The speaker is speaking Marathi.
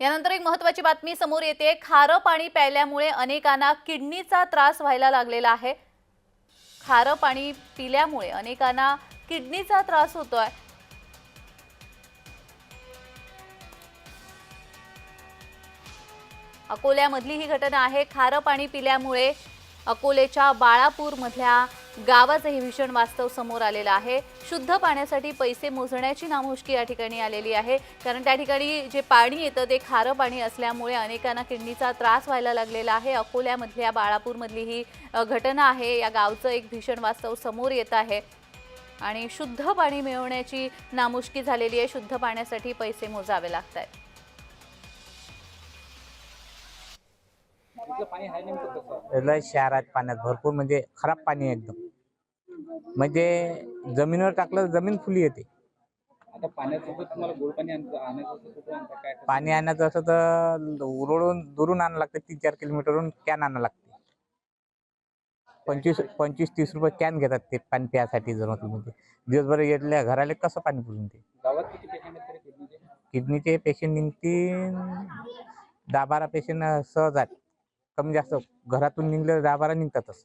यानंतर एक महत्वाची बातमी समोर येते. खारं पाणी प्यायल्यामुळे अनेकांना किडनीचा त्रास व्हायला लागलेला आहे. खारं पाणी पिल्यामुळे अनेकांना किडनीचा त्रास होतोय. अकोल्यामधली ही घटना आहे. खारं पाणी पिल्यामुळे अकोलेच्या बाळापूरमधल्या गावाचं हे भीषण वास्तव समोर आलेलं आहे. शुद्ध पाण्यासाठी पैसे मोजण्याची नामुष्की या ठिकाणी आलेली आहे. कारण त्या ठिकाणी जे पाणी येतं ते खारं पाणी असल्यामुळे अनेकांना किडनीचा त्रास व्हायला लागलेला आहे. अकोल्यामधल्या बाळापूरमधली ही घटना आहे. या गावचं एक भीषण वास्तव समोर येत आहे. आणि शुद्ध पाणी मिळवण्याची नामुष्की झालेली आहे. शुद्ध पाण्यासाठी पैसे मोजावे लागत आहेत शहरात पाण्यात भरपूर म्हणजे खराब पाणी एकदम. म्हणजे जमिनीवर टाकलं तर जमीन फुली येते. आता पाण्यासोबत तुम्हाला गोड पाणी आणतं आणायचं असं कुठं आणता? काय कसं? पाणी आणायचं असं तर उरळून दुरून आणावं लागतं. तीन चार किलोमीटरवरून कॅन आणावं लागते. पंचवीस पंचवीस तीस रुपये कॅन घेतात ते पाणी प्यासाठी जर म्हटलं म्हणजे. दिवसभर येतल्या घराले कसं पाणी पुरून ते गावात किती पेशंट आहेत तरी किडनीचे? किडनीचे पेशंट निघतील दहा बारा पेशंट सहज आहेत. कमी जास्त. घरातून निघले दहा बारा निघतातच.